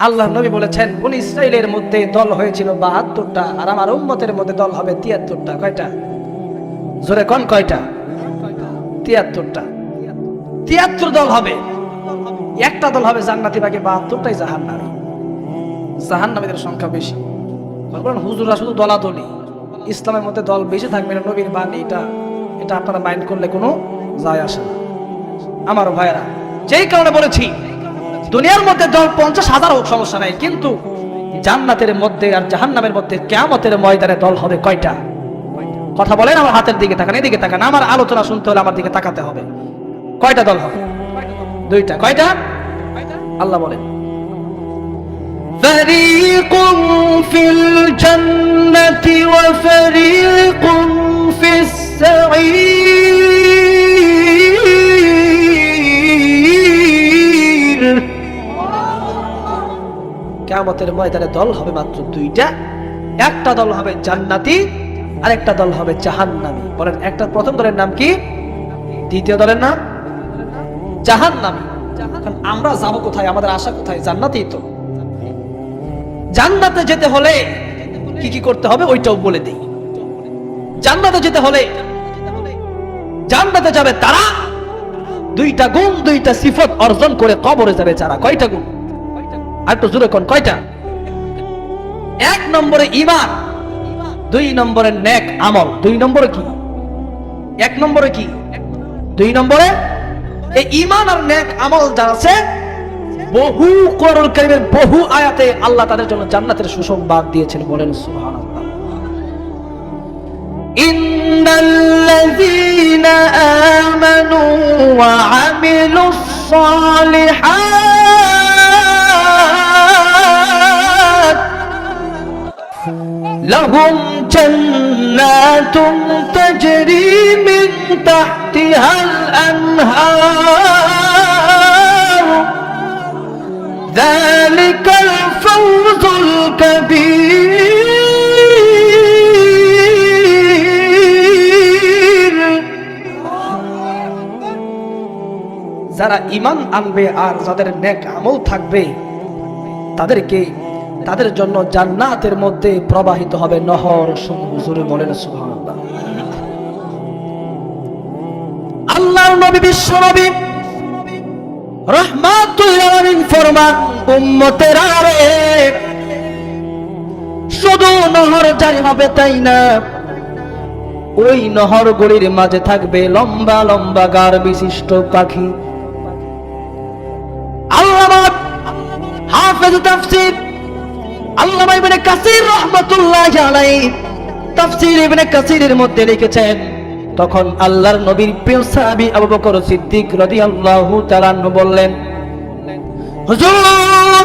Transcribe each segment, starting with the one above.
আল্লাহ নবী বলেছেন কোন ইসরায়েলের মধ্যে দল হয়েছিল বাহাত্তরটা, আর আমার উম্মতের মধ্যে দল হবে তিয়াত্তরটা। কয়টা? জোরে কোন কয়টা? তিয়াত্তরটা। তিয়াত্তর দল হবে। একটা দল হবে জান্নাতি, বাকি বাহাত্তরটাই জাহান্নামী। জাহান্নামীদের সংখ্যা বেশি। বলবেন হুজুরা শুধু দলাদলি। ইসলামের মধ্যে দল বেশি থাকবে না, নবীর বাণী এটা এটা আপনারা মাইন্ড করলে কোনো যায় আসে না। আমার ভাইয়েরা, যেই কারণে বলেছি দুনিয়ার মধ্যে দল পঞ্চাশ হাজার হোক সমস্যা নাই কিন্তু জান্নাতের মধ্যে আর জাহান্নামের মধ্যে কেমতের ময়দানে দল হবে কয়টা কথা বলেন আমার হাতের দিকে তাকান এদিকে তাকান আমার আলোচনা শুনতে হলে আমার দিকে তাকাতে হবে কয়টা দল হবে দুইটা কয়টা আল্লাহ বলেন فريق في الجنة وفريق في السعير কেমতের ময়দানে দল হবে মাত্র দুইটা। একটা দল হবে জান্নাতি আর একটা দল হবে জাহান্নামী। বলেন, একটা প্রথম দলের নাম কি? দ্বিতীয় দলের নাম? জাহান্নামী। কারণ আমরা যাব কোথায়? আমাদের আশা কোথায়? জান্নাতি তো। জান্নাতে যেতে হলে কি কি করতে হবে? ওইটাও বলে দিই। জান্নাতে যেতে হলে জান্নাতে যাবে তারা। দুইটা গুণ, দুইটা সিফত অর্জন করে কবরে যাবে যারা। কয়টা গুণ? আর একটু জোরে কোন, কয়টা? এক নম্বরে ইমান দুই নম্বরে নেক আমল। দুই নম্বরে কি? এক নম্বরে কি? দুই নম্বরে এই ইমান আর নেক আমল যা আছে, বহু করল কারিমের বহু আয়াতে আল্লাহ তাদের জন্য জান্নাতের সুসংবাদ দিয়েছেন বলেন সুবহানাল্লাহ। ইন্নাল্লাযীনা আমানু ওয়া আমিলুস لهم جنات تجري من تحتها الأنهار ذلك الفوز الكبير যারা ইমান আনবে আর যাদের নেক আমল থাকবে তাদেরকে তাদের জন্য জান্নাতের মধ্যে প্রবাহিত হবে নহর সমূহ। বলেন সুবহানাল্লাহ। নবী, বিশ্ব নবী উম্মতের আরে শুধু নহর জারি হবে তাই না? ওই নহর গড়ির মাঝে থাকবে লম্বা লম্বা গার বিশিষ্ট পাখি। আল্লামা হাফেজ আল্লামা ইবনে কাসির রাহমাতুল্লাহ আলাইহি তাফসীর ইবনে কাসিরের মধ্যে লিখেছেন, তখন আল্লাহর নবীর প্রিয় সাহাবী আবু বকর সিদ্দিক রাদিয়াল্লাহু তাআলা বললেন, হুজুর,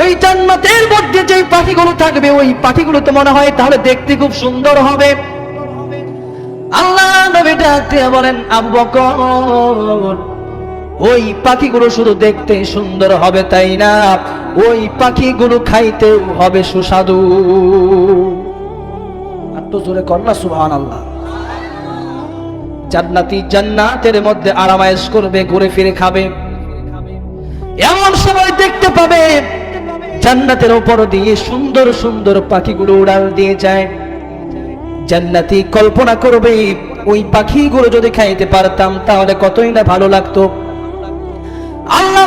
ওই জান্নাতের মধ্যে যে পাখিগুলো থাকবে, ওই পাখিগুলো তো মনে হয় তাহলে দেখতে খুব সুন্দর হবে। আল্লাহ নবী ডাক দিয়ে বলেন, আবু বকর, ওই পাখিগুলো শুধু দেখতে সুন্দর হবে, তাই না? ওই পাখিগুলো খাইতেও হবে সুস্বাদু। আর তো জোরে কন্যা সুবহান আল্লাহ জান্নাতি জান্নাতের মধ্যে আরামায়েশ করবে, ঘুরে ফিরে খাবে। এমন সময় দেখতে পাবে, জান্নাতের উপর দিয়ে সুন্দর সুন্দর পাখিগুলো উড়াল দিয়ে যায়। জান্নাতি কল্পনা করবে, ওই পাখিগুলো যদি খাইতে পারতাম, তাহলে কতই না ভালো লাগতো। আল্লাহ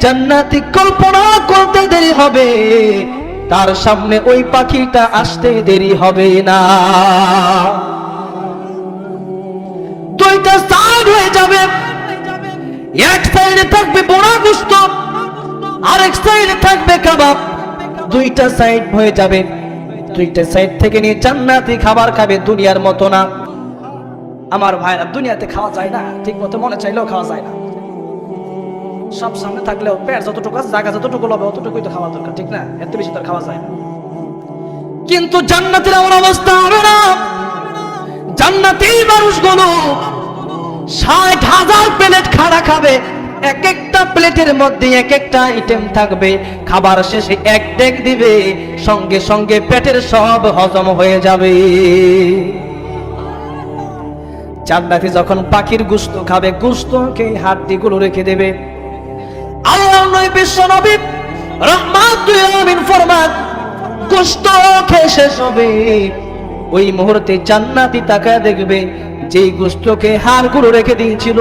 জান্নাতি কল্পনা করতে দেরি হবে। তার সামনে ওই পাখিটা আসতে দেরি হবে না। দুইটা সাইড হয়ে যাবে। এক সাইডে থাকবে বোনা গুস্ত আরেক সাইডে থাকবে কাবাব। দুইটা সাইড হয়ে যাবে। দুইটা সাইড থেকে নিয়ে জান্নাতি খাবার খাবে দুনিয়ার মতো না। আমার ভাইরা, দুনিয়াতে খাওয়া যায় না। ঠিক মতো মনে চাইলেও খাওয়া যায় না। সব সামনে থাকলেও পেট যতটুকু আছে, জায়গা যতটুকু লবে অতটুকুই তো খাওয়া দরকার, ঠিক না? এত বেশি তো আর খাওয়া যায় না। কিন্তু জান্নাতের এমন অবস্থা হবে না। জান্নাতি মানুষগুলো ষাট হাজার প্লেট খানা খাবে, এক একটা প্লেটের মধ্যে এক একটা আইটেম থাকবে। খাবার শেষে এক ডেক দিবে, সঙ্গে সঙ্গে পেটের সব হজম হয়ে যাবে। জান্নাতি যখন পাখির গুস্ত খাবে, গুস্তকে হাড্ডিগুলো রেখে দেবে। বিশ্ব নবী। রহমাতুল আলামিন ফরমান। গোশত খেয়ে শেষ হবে ওই মুহূর্তে জান্নাতি তাকায় দেখবে, যেই হাড়গুলো রেখে দিয়েছিল,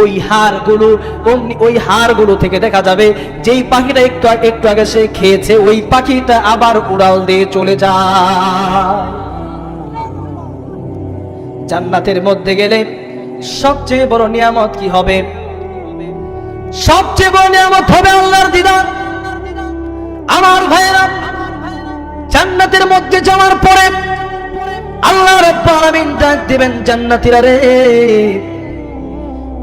ওই হাড়গুলো অমনি ওই হাড়গুলো থেকে দেখা যাবে, যেই পাখিটা একটু একটু আগে সে খেয়েছে, ওই পাখিটা আবার উড়াল দিয়ে চলে যায়। জান্নাতের মধ্যে গেলে সবচেয়ে বড় নিয়ামত কি হবে? সবচেয়ে বড় নিয়ামত হবে আল্লাহর দিদার। আমার ভাইয়েরা, জান্নাতের মধ্যে যাওয়ার পরে আল্লাহ রাব্বুল ডাক দিবেন জান্নাতীরা রে,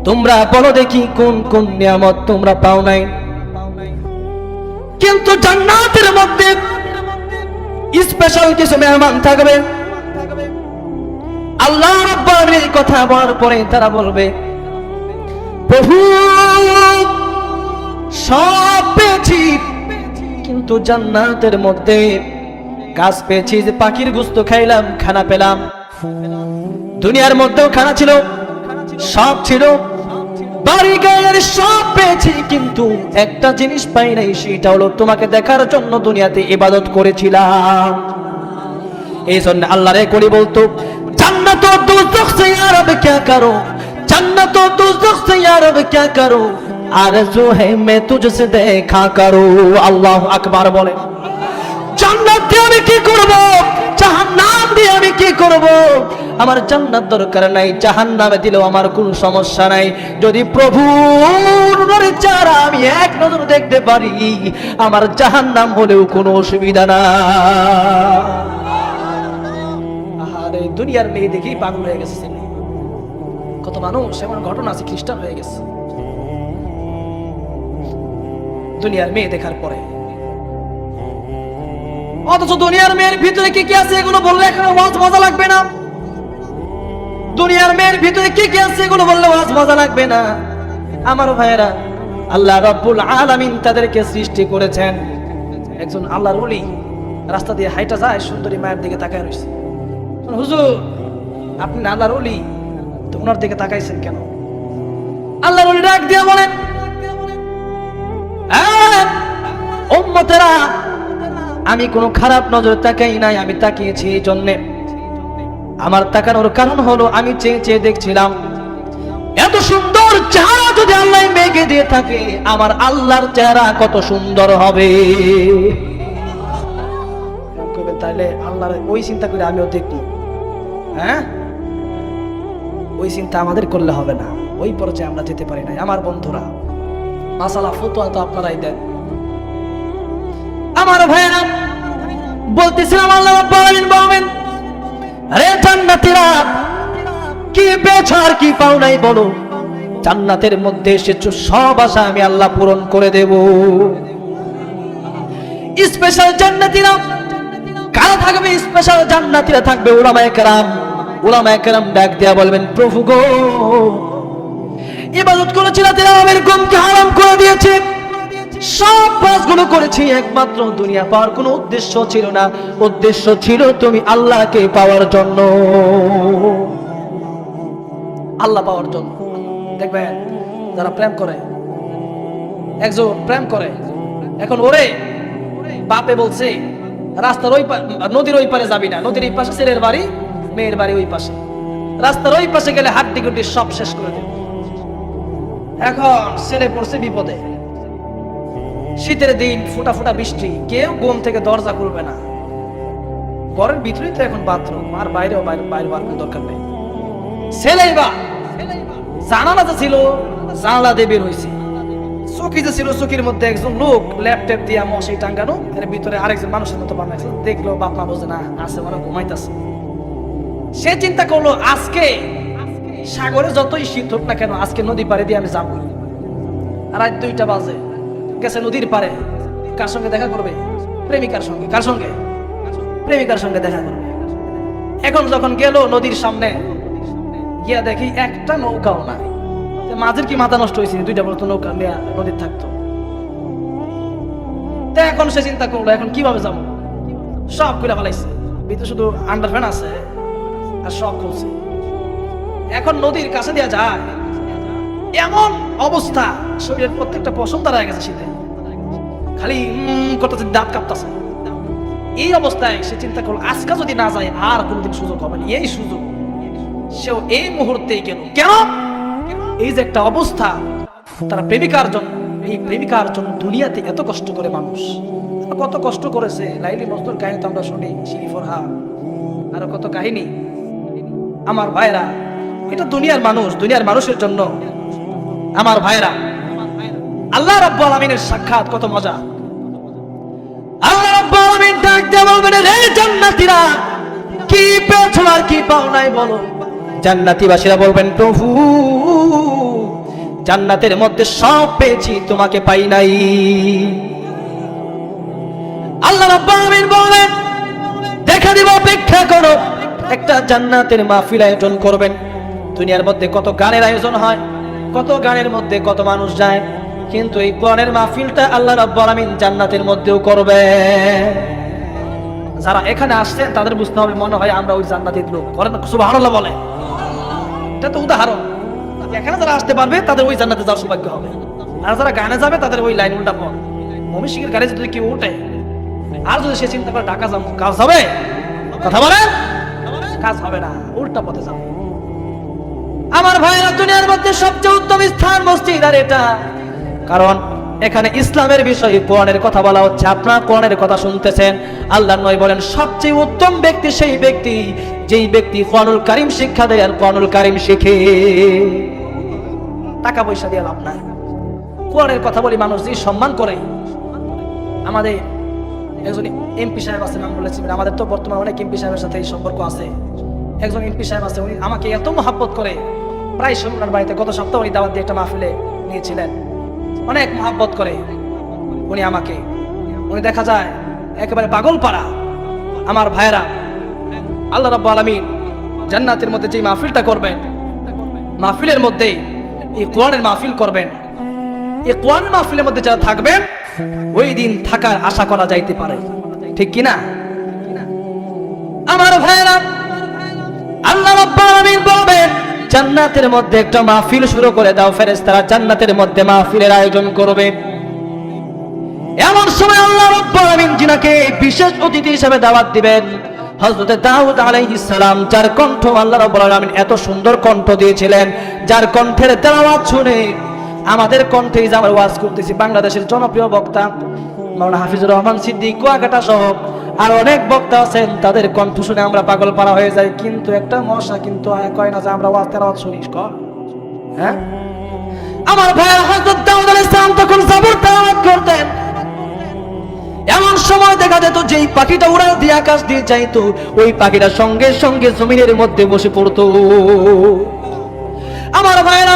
তোমরা বলো দেখি কোন কোন নিয়ামত তোমরা পাও নাই। কিন্তু জান্নাতের মধ্যে স্পেশাল কিছু মেহমান থাকবে। আল্লাহ রাব্বুল কথা বলার পরে তারা বলবে বহু সব পেয়েছি। কিন্তু জান্নাতের মধ্যে গাছ পেয়েছি যে পাখির গুস্ত খাইলাম, খানা পেলাম। দুনিয়ার মধ্যেও খানা ছিল, সব ছিল। বাড়ি গায়ের সব পেয়েছি, কিন্তু একটা জিনিস পাই নাই, সেটা হলো তোমাকে দেখার জন্য দুনিয়াতে ইবাদত করেছিলাম। এই জন্য আল্লাহরে করি বলতো, জান্নাত দোজখ সে আরব কে করো जन्नत और दोजख से या रब क्या करो आरज़ू है मैं तुझसे देखा करो আল্লাহু আকবার বলে জান্নাত দিয়ে আমি কি করব জাহান্নাম দিয়ে আমি কি করব আমার জান্নাত দরকার নাই জাহান্নামে দিলেও আমার কোনো সমস্যা নাই যদি প্রভু চারা আমি এক নজর দেখতে পারি আমার জাহান্নাম হলেও কোনো অসুবিধা না আরে দুনিয়ার মেয়ে দেখেই পাগল হয়ে গেছে ছেলে। কত মানুষ এমন ঘটনা আছে, খ্রিস্টান হয়ে গেছে। দুনিয়ার মেয়ে দেখার পরে। অথচ দুনিয়ার মেয়ের ভিতরে কি কি আছে এগুলো বললে এখানে ওয়াজ মজা লাগবে না? দুনিয়ার মেয়ের ভিতরে কি কি আছে এগুলো বললে ওয়াজ মজা লাগবে না? আমার ভাইয়েরা, আল্লাহ রব্বুল আলামিন তাদেরকে সৃষ্টি করেছেন। একজন আল্লাহর ওলি রাস্তা দিয়ে হাইটা যায়, সুন্দরী মায়ের দিকে তাকায় রয়েছে। হুজুর, আপনি আল্লাহর ওলি? ওনার দিকে তাকাইছেন কেন? আল্লাহ ডাক দিয়ে বলেন "হ্যাঁ, আমি কোনো খারাপ নজর তাকাই নাই আমি তাকিয়েছি এই জন্যে। আমার তাকানোর কারণ হলো আমি চেয়ে চেয়ে দেখছিলাম এত সুন্দর চেহারা যদি আল্লাহ মেঘে দিয়ে থাকে আমার আল্লাহর চেহারা কত সুন্দর হবে। তাহলে আল্লাহর ওই চিন্তা করে আমিও দেখব। হ্যাঁ? ওই চিন্তা আমাদের করলে হবে না। ওই পর্যায়ে আমরা যেতে পারি না আমার বন্ধুরা, মাসালা, ফতোয়া তো আপনারাই দেন। আমার ভাইয়েরা, বলতেছিলাম আল্লাহ কি পেয়েছ আর কি পাও নাই বলো? জান্নাতের মধ্যে এসেছ, সব আশা আমি আল্লাহ পূরণ করে দেব। স্পেশাল জান্নাতীরা, কারা থাকবে? স্পেশাল জান্নাতীরা থাকবে উলামায়ে কেরাম। উলামায়ে কেরাম ডাক দেয়া বলবেন, প্রভু গো, ইবাদত করেছিলাম তেলাওয়াতের গমকে হারাম করে দিয়েছে। সব কাজগুলো করেছি, একমাত্র দুনিয়া পাওয়ার কোনো উদ্দেশ্য ছিল না। উদ্দেশ্য ছিল তুমি আল্লাহকে পাওয়ার জন্য। আল্লাহ পাওয়ার জন্য। দেখবেন, যারা প্রেম করে, একজন প্রেম করে, এখন ওরে বাপে বলছে, রাস্তার ওই নদীর ওই পারে যাবি না, নদীর এই পাশে ছেলের বাড়ি মেয়ের বাড়ি ওই পাশে। রাস্তার ওই পাশে গেলে হাড্ডি গুড্ডি সব শেষ করে দেবে। এখন ছেলে পড়ছে বিপদে। শীতের দিন ফুটা ফুটা বৃষ্টি, কেউ ঘুম থেকে দরজা খুলবে না। ঘরের ভিতরেই তো এখন বাথরুম, আর বাইরেও বাইরে বাইরে করার দরকার নেই। ছেলেই বা জানালা যে ছিল, জানালা দিয়ে হয়েছে চকি যে ছিল, চকির মধ্যে একজন লোক ল্যাপটপ দিয়া মশাই টাঙ্গানো, এর ভিতরে আরেকজন মানুষের মতো বানাইছে। দেখল বাপ মা বোঝে না, আছে মানে ঘুমাইতেছে। সে চিন্তা করল, আজকে সাগরে যতই শীত হোক না কেন, আজকে নদী পাড়ে দিয়ে আমি যাব। রাত দুইটা বাজে। গেছে নদীর পারে কার সঙ্গে দেখা করবে? প্রেমিকার সঙ্গে। কার সঙ্গে? প্রেমিকার সঙ্গে দেখা করবে। এখন যখন গেল নদীর সামনে, গিয়া দেখি একটা নৌকাও নাই। মাঝের কি মাথা নষ্ট হয়েছে? দুইটা বলতো নৌকা নিয়ে নদীর থাকতো। এখন সে চিন্তা করল, এখন কীভাবে যাব? সব খুলে ফেলাইছে। ভিতরে শুধু আন্ডার ফ্যান আছে। আর সব খুলছে। এখন নদীর কাছে দেওয়া যায়। এমন অবস্থা, শরীরের প্রত্যেকটা পশম দাঁড়ায় গেছে শীতে। খালি করতেছে, দাঁত কাঁপতেছে। এই অবস্থায় সে চিন্তা করল, আজকে যদি না যায়, আর কোনদিন সুযোগ হবে না। এই সুযোগ সেও এই মুহূর্তেই গেল। কেন? এই যে একটা অবস্থা, তারা প্রেমিকার জন্য, এই প্রেমিকার জন্য দুনিয়াতে এত কষ্ট করে মানুষ। কত কষ্ট করেছে। লাইলি মজদুর কাহিনী তো আমরা শুনি শিরি ফরহা আরও কত কাহিনী। আমার ভাইরা, এটা দুনিয়ার মানুষ, দুনিয়ার মানুষের জন্য। আমার ভাইরা, আল্লাহ রাব্বুল আলামিনের সাক্ষাৎ কত মজা। আল্লাহ রাব্বুল আলামিন ডাক বলবেন রে জান্নাতীরা, কি পেয়েছ আর কি পাও নাই বলো? জান্নাতীবাসীরা বলবেন, প্রভু, জান্নাতের মধ্যে সব পেয়েছি, তোমাকে পাই নাই। আল্লাহ রাব্বুল আলামিন বলবেন, দেখা দিব অপেক্ষা করো। একটা জান্নাতের মাহফিল আয়োজন করবেন। দুনিয়ার মধ্যে কত গানের আয়োজন হয়, কত গানের মধ্যে কত মানুষ যায়, কিন্তু এই কোরআনের মাহফিলটা আল্লাহ রাব্বুল আলামিন জান্নাতের মধ্যেও করবে যারা এখানে আসছেন, তাদের বুঝতে হবে, মনে হয় আমরা ওই জান্নাতের লোক। করেন সুবহানাল্লাহ বলে। এটা তো উদাহরণ। এখানে যারা আসতে পারবে, তাদের ওই জান্নাতে যাওয়ার সৌভাগ্য হবে। আর যারা গানে যাবে, তাদের ওই লাইন উল্টা পথ। মমি গাড়ি যদি কেউ উঠে আর যদি সে চিন্তা করে ঢাকা যাব কাজ হবে কথা বলেন? কাজ হবে না, উল্টা পথে যাবে। আমার ভাইয়েরা, দুনিয়ার মধ্যে সবচেয়ে উত্তম স্থান মসজিদ, আর এটা। কারণ এখানে ইসলামের বিষয়ে, কোরআনের কথা বলা হচ্ছে। আপনারা কোরআনের কথা শুনতেছেন আল্লাহ নয় বলেন, সবচেয়ে উত্তম ব্যক্তি সেই ব্যক্তি যেই ব্যক্তি কোরআনুল কারিম শিক্ষা দেয় আর কোরআনুল কারিম শিখে। টাকা পয়সা দিয়ে লাভ নাই। কোরআনের কথা বলি, মানুষ যে সম্মান করে, আমাদের একজন এমপি সাহেব আছে, নাম বলেছিলেন আমাদের তো বর্তমানে অনেক এমপি সাহেবের সাথে এই সম্পর্ক আছে। একজন এমপি সাহেব আছে, উনি আমাকে এত মহাব্বত করে প্রায় সময় বাড়িতে গত সপ্তাহে উনি দাওয়াত দিয়ে একটা মাহফিলে নিয়েছিলেন। অনেক মহাব্বত করে উনি আমাকে। উনি দেখা যায় একেবারে পাগল পাড়া আমার ভাইয়েরা, আল্লাহ রাব্বু আলামিন জান্নাতের মধ্যে যে মাহফিলটা করবেন, মাহফিলের মধ্যে এই কোরআনের মাহফিল করবেন। কোরআন মাহফিলের মধ্যে যারা থাকবেন ওই দিন থাকার আশা করা যাইতে পারে। ঠিক কি না আমার ভাইয়েরা, আল্লাহ রাব্বুল বলবেন, জান্নাতের মধ্যে একটা মাহফিল শুরু করে দাও, ফেরেশতারা জান্নাতের মধ্যে মাহফিলের আয়োজন করবে। এমন সময় আল্লাহ রাব্বুল আলামিন জিনাকে বিশেষ অতিথি হিসেবে দাওয়াত দিবেন, হযরত দাউদ আলাইহিস সালাম, যার কণ্ঠ আল্লাহ রাব্বুল আলামিন এত সুন্দর কণ্ঠ দিয়েছিলেন, যার কণ্ঠের তেলাওয়াত শুনে আমাদের কণ্ঠে যে আমরা ওয়াজ করতেছি, বাংলাদেশের জনপ্রিয় বক্তা মাওলানা হাফিজুর রহমান সিদ্দিক, কুয়াকাটা সহ আর অনেক বক্তা আছেন, তাদের কণ্ঠ শুনে আমরা পাগল পারা হয়ে যাই। কিন্তু একটা মশা কিন্তু কয় না যে আমরা ওয়াজ শুনিস কর। হ্যাঁ? আমার ভাই হযরত দাউদ আলাইহিস সালাম তখন জাবুর করতেন। এমন সময় দেখা যেত যেই পাখিটা উড়া দিয়ে আকাশ দিয়ে যাইতো, ওই পাখিটা সঙ্গে সঙ্গে জমিনের মধ্যে বসে পড়তো। আমার ভাইরা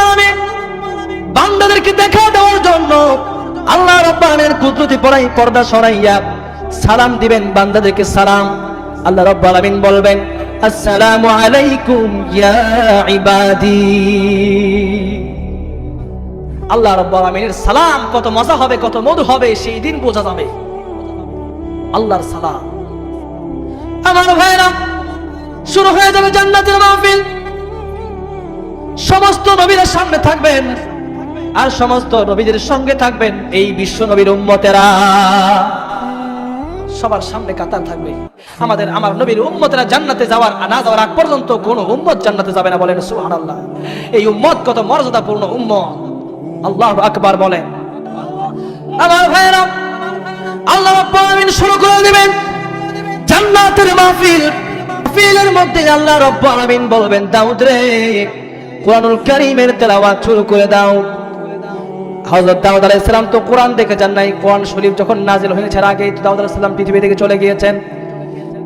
আলামিন বান্দাদেরকে দেখা দেওয়ার জন্য আল্লাহ রাব্বুল আলামিনের কুদরতি পড়াই পর্দা সরাইয়া সালাম দিবেন, বান্দাদেরকে সালাম। আল্লাহ রাব্বুল আলামিন বলবেন, আসসালামু আলাইকুম ইয়া ইবাদি। আল্লাহ রাব্বুল আলামিনের সালাম কত মজা হবে, কত মধু হবে, সেই দিন বোঝা যাবে। আল্লাহর সালাম। আমার ভাইরা শুরু হয়ে যাবে জান্নাতের মাহফিল। সমস্ত নবীরা সামনে থাকবেন। আর সমস্ত নবীদের সঙ্গে থাকবেন এই বিশ্ব নবীর উম্মতেরা। সবার সামনে কাতার থাকবে। আমাদের, আমার নবীর উম্মতেরা জান্নাতে যাওয়ার না যাওয়ার আগ পর্যন্ত কোন উম্মত জান্নাতে যাবে না বলেন সুহান আল্লাহ এই উম্মত কত মর্যাদাপূর্ণ উম্মত। আল্লাহ আকবার বলেন। আমার ভাইরা আল্লাহ আলামিন শুরু করে দিবেন। জান্নাতের মাহফিল। মাহফিলের মধ্যে আল্লাহ রাব্বুল আলামিন বলবেন, দাউদ রে, কোরআনুল কারীমের তেলাওয়াত শুরু করে দাও। হযরত দাউদ আলাইহিস সালাম তো কোরআন দেখে যান নাই। কোরআন শরীফ যখন নাজিল হয়েছে আগেই তো দাউদ আলাইহিস সালাম পৃথিবী থেকে চলে গিয়েছেন।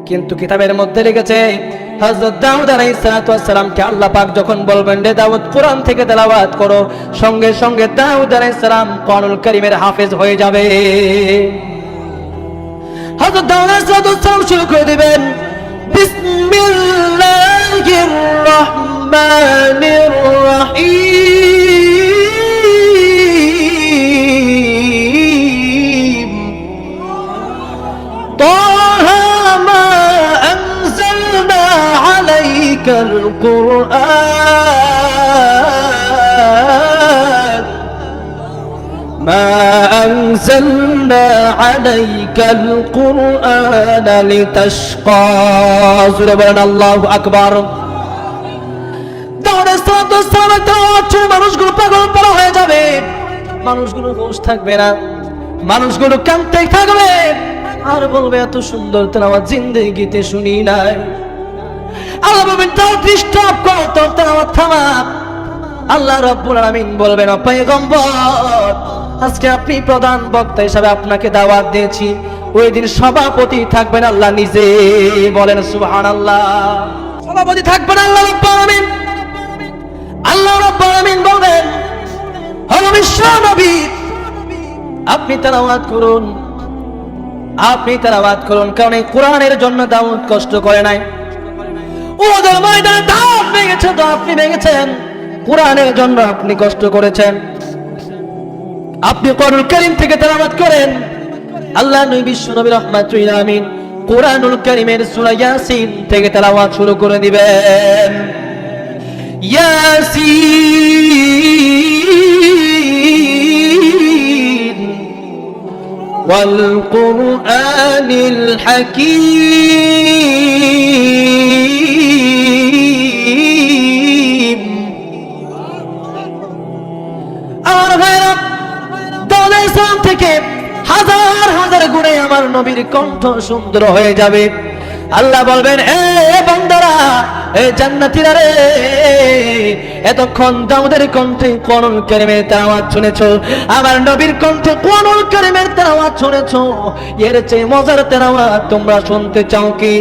কিন্তু কিতাবের মধ্যে লিখেছে হযরত দাউদ আল্লাহ পাক যখন বলবেন রে দাউদ, কোরআন থেকে করো, সঙ্গে সঙ্গে দাউদ কারীমের হাফেজ হয়ে যাবে। তাহলে সদস্যাম শুরু করে দিবেন, বিসমিল্লাহির রহমানির রহিম। طه ما أنزلنا عليك القرآن ما أنزلنا عليك القرآن لتشقى سورة الله أكبر তাহলে সালাত হচ্ছে মানুষগুলো পাগল পারা হয়ে যাবে মানুষগুলো হুঁশ থাকবে না মানুষগুলো কাঁদতে থাকবে আর বলবে এত সুন্দর তেলাওয়াত জিন্দেগিতে শুনি নাই। আল্লাহ বলবেন তাও ডিস্টার্ব কর, তোর তেলাওয়াত থামা। আল্লাহ রাব্বুল আলামিন বলবেন পয়গম্বর, আজকে আপনি প্রধান বক্তা হিসাবে আপনাকে দাওয়াত দিয়েছি। ওই দিন সভাপতি থাকবেন আল্লাহ নিজে। বলেন, সুবহানাল্লাহ। সভাপতি থাকবেন আল্লাহ রাব্বুল আলামিন। আল্লাহ রাব্বুল আলামিন বলবেন, হলো বিশ্ব নবী, আপনি তেলাওয়াত করুন। আপনি তেলাওয়াত করুন, কারণ এই কোরআনের জন্য দাউদ কষ্ট করে নাই। ময়দানে দাউদ ভেঙেছে তো আপনি ভেঙেছেন। কোরআনের জন্য আপনি কষ্ট করেছেন। আপনি করিম থেকে তেলাওয়াত করেন। আল্লাহ নবী বিশ্ব নবী রহমাতুল আমিন কোরআনুল করিমের সূরা ইয়াসিন থেকে তেলাওয়াত শুরু করে দিবেন। ইয়াসিন। والقرآن الحكيم আমার ভাইরা দলে ইসলাম থেকে হাজার হাজার গুণে আমার নবীর কণ্ঠ সুন্দর হয়ে যাবে আল্লাহ বলবেন এ এ রে, এতক্ষণ দাউদের কণ্ঠে শুনেছো আমার নবীর কণ্ঠে এর চেয়ে মজার তোমরা শুনতে চাও কি?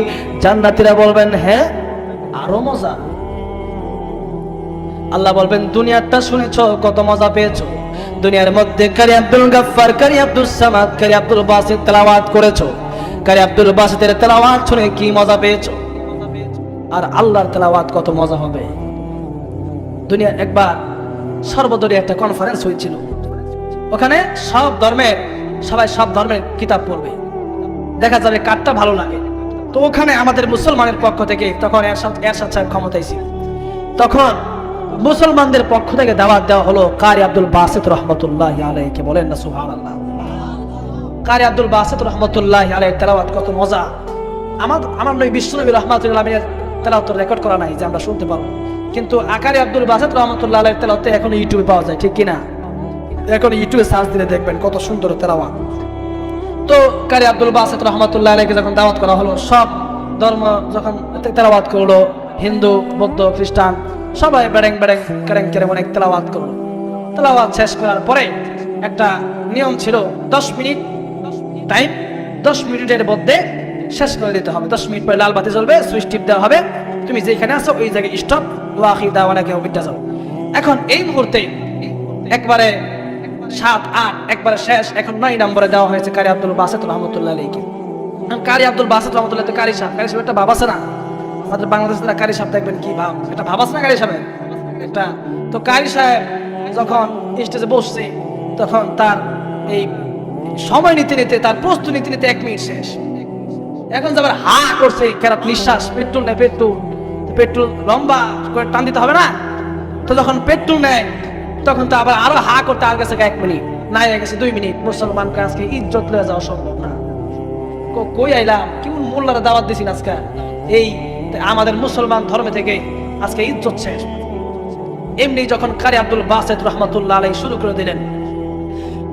জান্নাতীরা বলবেন হ্যাঁ আরও মজা। আল্লাহ বলবেন দুনিয়াটা শুনেছ, কত মজা পেয়েছ। দুনিয়ার মধ্যে Qari Abdul Gaffar, Qari Abdul Samad, Qari Abdul Basit তেলাওয়াত করেছ। কারি আব্দুল বাসিতের তেলাওয়াত শুনে কি মজা পেয়েছ? আর আল্লাহর তেলাওয়াত কত মজা হবে। দুনিয়া একবার সর্বদলীয় একটা কনফারেন্স হয়েছিল। ওখানে সব ধর্মের সবাই সব ধর্মের কিতাব পড়বে। দেখা যাবে কারটা ভালো লাগে। তো ওখানে আমাদের মুসলমানের পক্ষ থেকে তখন এরশাদ সাহেব ক্ষমতায় ছিল। তখন মুসলমানদের পক্ষ থেকে দাওয়াত দেওয়া হলো কারি আব্দুল বাসিত রহমতুল্লাহ আলাইকে বলেন না সুহান আল্লাহ কারি আব্দুল বাসিত রহমতুল্লাহ আলাই তেলাওয়াত কত মজা। আমার আমার নবী বিশ্বনবী রহমাতুল্লাহ তেলাওয়াত রেকর্ড করা নাই যে আমরা শুনতে পারব কিন্তু আকারি আব্দুল বাসিত রহমতুল্লাহ আলাই তেলাওয়াত এখন ইউটিউবে পাওয়া যায়, ঠিক কিনা এখন ইউটিউবে সার্চ দিলে দেখবেন কত সুন্দর তেলাওয়াত। তো কারি আব্দুল বাসিত রহমতুল্লাহ আলাইকে যখন দাওয়াত করা হলো, সব ধর্ম যখন তেলাওয়াত করল, হিন্দু, বৌদ্ধ, খ্রিস্টান, সবাই বেড়েং বেড়েং কেরেং কেরেং অনেক তেলাওয়াত করল। তেলাওয়াত শেষ করার পরে একটা নিয়ম ছিল, দশ মিনিট টাইম দশ মিনিটের মধ্যে শেষ করে দিতে হবে। দশ মিনিট পরে লাল বাতি জ্বলবে, সুইচ টিপ দেওয়া হবে। তুমি যেখানে আছো, ওই জায়গায় স্টপ ওয়াকি দাওয়া নাকি বিদ্যা যাও। এখন এই মুহূর্তে একবারে সাত, আট, একবারে শেষ, এখন নয় নম্বরে দেওয়া হয়েছে কারি আব্দুল বাসেত রহমতুল্লাহ আলীকে কারি আব্দুল বাসেত রহমতুল্লাহ তো কারি সাহেব। কারি সাহেব একটা আছে না? আমাদের বাংলাদেশের কারি সাহেব দেখবেন কি ভাব? এটা ভাব আছে না কারি সাহেবের? একটা। তো কারি সাহেব যখন স্টেজে বসছে, তখন তার এই সময় নিতে নিতে তার প্রস্তুতি নিতে নিতে এক মিনিট শেষ। এখন যাবার হা করছে কেরাত নিঃশ্বাস, পেট্রোল নেয় পেট্রোল। পেট্রোল লম্বা করে টান দিতে হবে না? তো যখন পেট্রোল নেয়, তখন তো আবার আরও হা করতে আর গেছে এক মিনিট না হয়ে গেছে দুই মিনিট। মুসলমানকে আজকে ইজ্জত লয়ে যাওয়া সম্ভব না? কই আইলাম? কেমন মোল্লারা দাওয়াত দিছি আজকে? এই আমাদের মুসলমান ধর্মে থেকে আজকে ইজ্জত শেষ। এমনি যখন কারি আব্দুল বাসেদ রহমতুল্লাহ আলাই শুরু করে দিলেন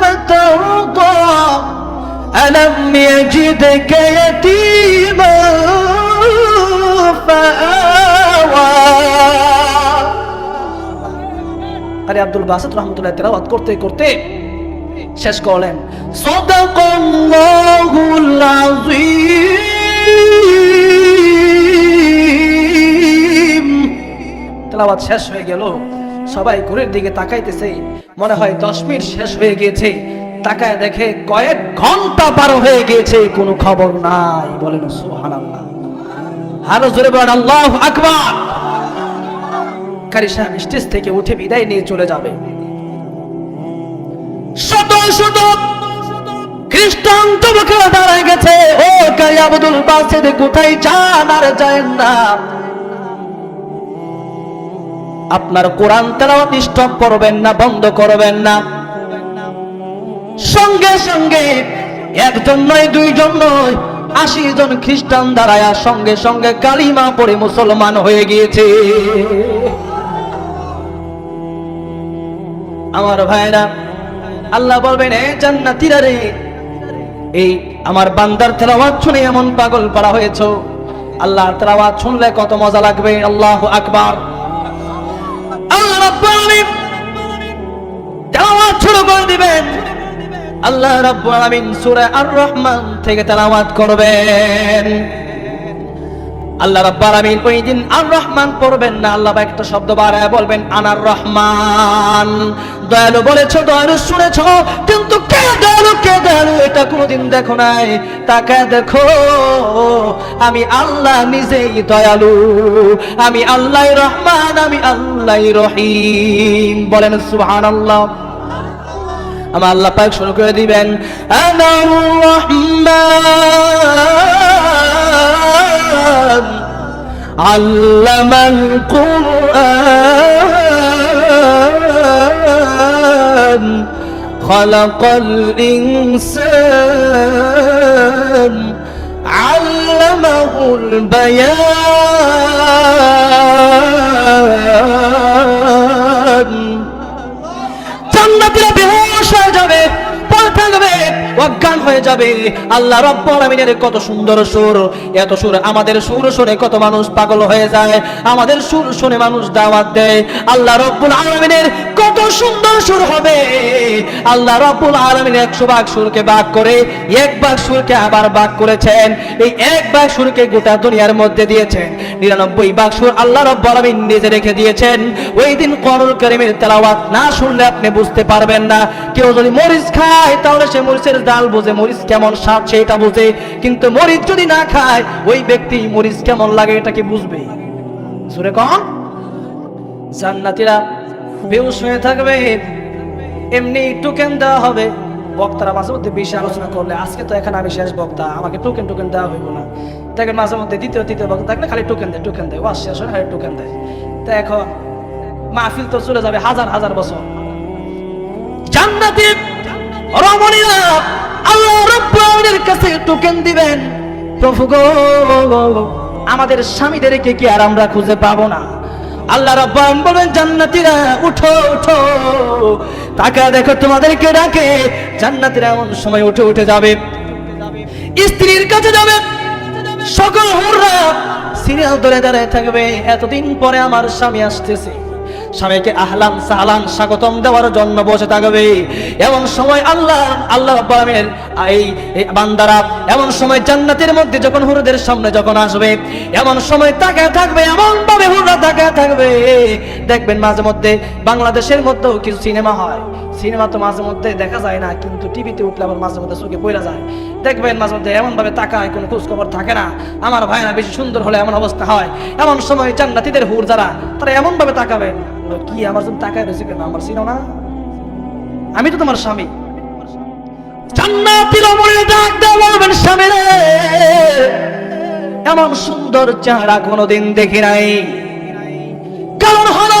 فترضى ألم يجد দেখে এতিম আরে আব্দুল বাসাত রহমতুল্লাহ তেলাওয়াত করতে করতে শেষ করলেন সদাকাল্লাহুল আযীম তেলাওয়াত শেষ হয়ে গেল সবাই ঘুরের দিকে তাকাইতেছে। মনে হয় দশ মিনিট শেষ হয়ে গিয়েছে। তাকায় দেখে কয়েক ঘণ্টা পার হয়ে গিয়েছে, কোনো খবর নাই বলেন আরও জোরে আল্লাহ কারি সাহেব স্টেজ থেকে উঠে বিদায় নিয়ে চলে যাবে। শত শত খ্রিস্টান যুবকেরা দাঁড়ায় গেছে। ও কারি আব্দুল কোথায় যান আর যায় না? আপনার কোরআন তেলাওয়াত স্টপ করবেন না, বন্ধ করবেন না। সঙ্গে সঙ্গে একজন নয়, দুইজন নয়, আশি জন খ্রিস্টান দাঁড়ায় সঙ্গে সঙ্গে কালিমা পড়ে মুসলমান হয়ে গিয়েছে। আমার ভাইরা, আল্লাহ বলবেন, এ জান্নাতীরা রে, এই আমার বান্দার তেলাওয়াত শুনে এমন পাগল পাড়া হয়েছে। আল্লাহর তেলাওয়াত শুনলে কত মজা লাগবে, আল্লাহ আকবার। আল্লাহ আল্লাহ রাব্বুল আর রহমান থেকে করবেন। আল্লাহ ওই দিন আর রহমান পড়বেন না। আল্লাহ একটা শব্দ বাড়ায় বলবেন, আনার রহমান। দয়ালু বলেছ, দয়ালু শুনেছো, কিন্তু কে এটা কোনোদিন দেখো নাই তাকে দেখো, আমি আল্লাহ নিজেই দয়ালু, আমি আল্লাহ রহমান, আমি আল্লাহ রহিম। বলেন সুবহানাল্লাহ। আমার আল্লাহ পাক শুরু করে দিবেন আল্লামাল কুরআন। خلق الإنسان علمه البيان جنة بهوش جبه অজ্ঞান হয়ে যাবে। আল্লাহ রব্বুল আলামিনের কত সুন্দর সুর। এত সুর আমাদের সুর শুনে কত মানুষ পাগল হয়ে যায়। আমাদের সুর শুনে মানুষ দাওয়াত দেয়। আল্লাহ রব্বুল আলামিনের কত সুন্দর সুর হবে। আল্লাহ রব্বুল আলামিন একশো ভাগ সুরকে ভাগ করে, এক ভাগ সুরকে আবার ভাগ করেছেন। এই এক ভাগ সুরকে গোটা দুনিয়ার মধ্যে দিয়েছেন। নিরানব্বই ভাগ সুর আল্লাহ রব্বুল আলামিন নিজে রেখে দিয়েছেন। ওই দিন করুল করিমের তেলাওয়াত না শুনলে আপনি বুঝতে পারবেন না। কেউ যদি মরিচ খায়, তাহলে সে মরিচের ডাল বোঝে, মরিচ কেমন স্বাদ সেটা বোঝে। কিন্তু মরিচ যদি না খায়, ওই ব্যক্তি মরিচ কেমন লাগে এটা কি বুঝবে? সুরে কন। জান্নাতীরা বেউস হয়ে থাকবে, এমনি টোকেন দেওয়া হবে। বক্তারা মাঝে মধ্যে বেশি আলোচনা করলে, আজকে তো এখানে আমি শেষ বক্তা, আমাকে টোকেন টোকেন দেওয়া হইব না। দেখেন মাঝে মধ্যে দ্বিতীয়, তৃতীয় বক্তা থাকলে খালি টোকেন দেয় টোকেন দেয়। ওয়াশ শেষ হয় খালি টোকেন দেয়। তা এখন মাহফিল তো চলে যাবে হাজার হাজার বছর। জান্নাতি রমণীরা আল্লাহ রাব্বুল আলামিনের কাছে টোকেন দিবেন। প্রভু গো, আমাদের স্বামীদেরকে কি আর আমরা খুঁজে পাবো না? আল্লাহ রাব্বুল আলামিন বলেন জান্নাতীরা, উঠো উঠো। তাকা দেখো, তোমাদেরকে ডাকে। জান্নাতীরা এমন সময় উঠে উঠে যাবে। স্ত্রীর কাছে যাবে। সকল হুররা সিরিয়াল ধরে দাঁড়ায় থাকবে। এতদিন পরে আমার স্বামী আসতেছে। স্বামীকে আহলান সাহলান স্বাগতম দেওয়ার জন্য বসে থাকবে। এমন সময় আল্লাহ আল্লাহ আব্বামের এই বান্দারা এমন সময় জান্নাতের মধ্যে যখন হুরুদের সামনে যখন আসবে, এমন সময় তাকে থাকবে এমন ভাবে হুররা তাকে থাকবে। দেখবেন মাঝে মধ্যে বাংলাদেশের মধ্যেও কিছু সিনেমা হয়। সিনেমা তো মাঝে মধ্যে দেখা যায় না, কিন্তু টিভিতে উঠলে আবার মাঝে মধ্যে চোখে পড়া যায়। দেখবেন মাঝে মধ্যে এমনভাবে তাকায়, কোনো খোঁজখবর থাকে না। আমার ভাইরা বেশি সুন্দর হলে এমন অবস্থা হয়। এমন সময় জান্নাতীদের হুর যারা, তারা এমন ভাবে তাকাবেন কি, আমার জন্য তাকায় রয়েছে কেন? আমার চিনো না? আমি তো তোমার স্বামী। জান্নাতীর অমরে ডাক দেওয়া এমন সুন্দর চেহারা কোনোদিন দেখি নাই। কারণ হলো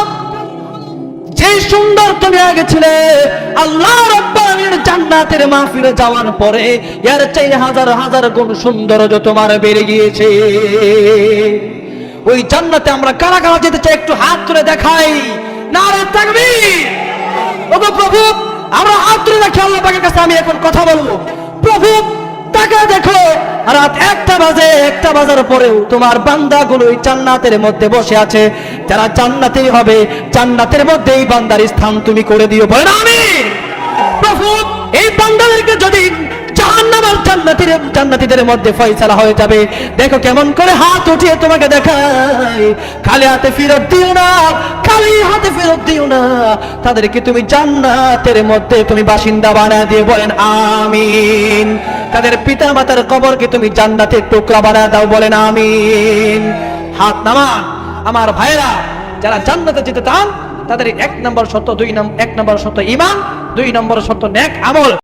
যে সুন্দর তুমি আগে ছিলে। আল্লাহ রাব্বুল আলামিনের জান্নাতের মাহফিলে যাওয়ার পরে এর চাই হাজার হাজার গুণ সৌন্দর্য তোমার বেড়ে গিয়েছে। ওই জান্নাতে আমরা কারা কারা যেতে চাই একটু হাত তুলে দেখাই। নারে তাকবীর। ওগো প্রভু, আমরা হাত তুলে রাখি আল্লাহ পাকের কাছে, আমি এখন কথা বলব। প্রভু তাকে দেখো রাত একটা বাজে, একটা বাজার পরেও তোমার বান্দাগুলো ওই চান্নাতের মধ্যে বসে আছে। যারা চান্নাতেই হবে চান্নাতের মধ্যে এই বান্দার স্থান তুমি করে দিও। বলেন আমি প্রভু, এই বান্দাদেরকে যদি জাহান্নাম মধ্যে ফয়সালা হয়ে যাবে। দেখো কেমন করে হাত উঠিয়ে তোমাকে খালি হাতে ফেরত দিও না, খালি হাতে ফেরত দিও না। তাদেরকে তুমি জান্নাতের মধ্যে তুমি বাসিন্দা বানায় দিয়ে বলেন আমিন। তাদের পিতা মাতার কবরকে তুমি জান্নাতের টুকরা বানায় দাও, বলেন আমিন। হাত নামান। আমার ভাইরা যারা জান্নাতে যেতে চান, তাদের এক নম্বর শর্ত, দুই নম্বর এক নম্বর শর্ত ইমান দুই নম্বর শর্ত নেক আমল।